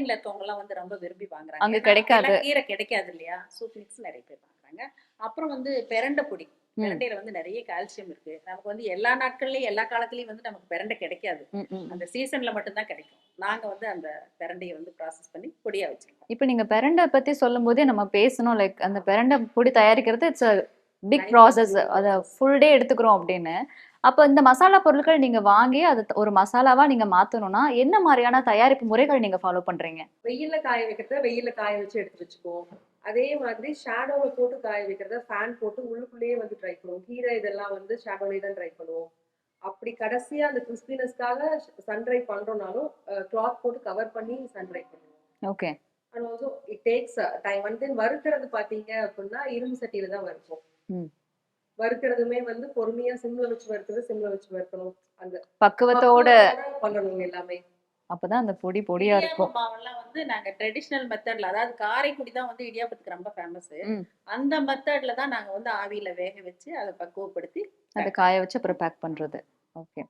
ஃபாரின்ல இருக்கவங்க எல்லாம் வந்து ரொம்ப விரும்பி வாங்குறாங்க. அங்க கிடைக்காது. கீரை கிடைக்காது இல்லையா சூப் மிக்ஸ் நிறைய பேர் வாங்குறாங்க. அப்புறம் வந்து பெரண்டை பொடி. பெரண்டையில வந்து நிறைய கால்சியம் இருக்கு. நமக்கு வந்து எல்லா நாட்கள்லயும் எல்லா காலத்துலயும் வந்து நமக்கு பெரண்டை கிடைக்காது. அந்த சீசன்ல மட்டும்தான் கிடைக்கும். நாங்க வந்து அந்த பெரண்டையை வந்து ப்ராசஸ் பண்ணி பொடியா வச்சிருக்கோம். இப்போ நீங்க பெரண்டை பத்தி சொல்லும் போதே நம்ம பேசணும். லைக் அந்த பெரண்டை பொடி தயாரிக்கிறது இட்ஸ் பிக் ப்ராசஸ் அதை. ஃபுல் டே எடுத்துக்கிறோம் அப்படின்னு. அப்போ இந்த மசாலா பொருட்கள் நீங்க வாங்கி அதை ஒரு மசாலாவா நீங்க மாத்தணும்னா என்ன மாதிரியான தயாரிப்பு முறைகள் நீங்க ஃபாலோ பண்றீங்க? வெயில்ல காய வைக்கிறத வெயில்ல காய வச்சு எடுத்து வச்சுக்குவோம். அதே மாதிரி ஷேடோவை போட்டு காய வைக்கிறத ஃபேன் போட்டு உள்ளுக்குள்ளேயே வந்து ட்ரை பண்ணுவோம். கீரை இதெல்லாம் வந்து ஷேடோலயே தான் ட்ரை பண்ணுவோம். அப்படி கடைசியா அந்த கிறிஸ்பினஸ்க்காக சன் ட்ரை பண்றோம்னாலும் கிளாத் போட்டு கவர் பண்ணி சன் ட்ரை பண்ணுவோம். Okay. And also it takes time வந்து வறுக்கிறது பாத்தீங்க அப்படின்னா இரும்பு சட்டியில தான் வறுப்போம். ம். வறுக்கிறதுமே வந்து பொறுமையா சிம்ல வச்சு வறுக்கிறது சிம்ல வச்சு வறுக்கணும். அந்த பக்குவத்தோட பண்ணணும் எல்லாமே. அப்பதான் அந்த பொடி பொடியா இருக்கும். மாவெல்லாம் வந்து நாங்க ட்ரெடிஷ்னல் மெத்தட்ல அதாவது காரைக்குடி தான் வந்து இடியாப்பத்துக்கு ரொம்ப ஃபேமஸ். அந்த மெத்தட்ல தான் நாங்க வந்து ஆவியில வேக வச்சு அதை பக்குவப்படுத்தி அதை காய வச்சு அப்புறம் பேக் பண்றது.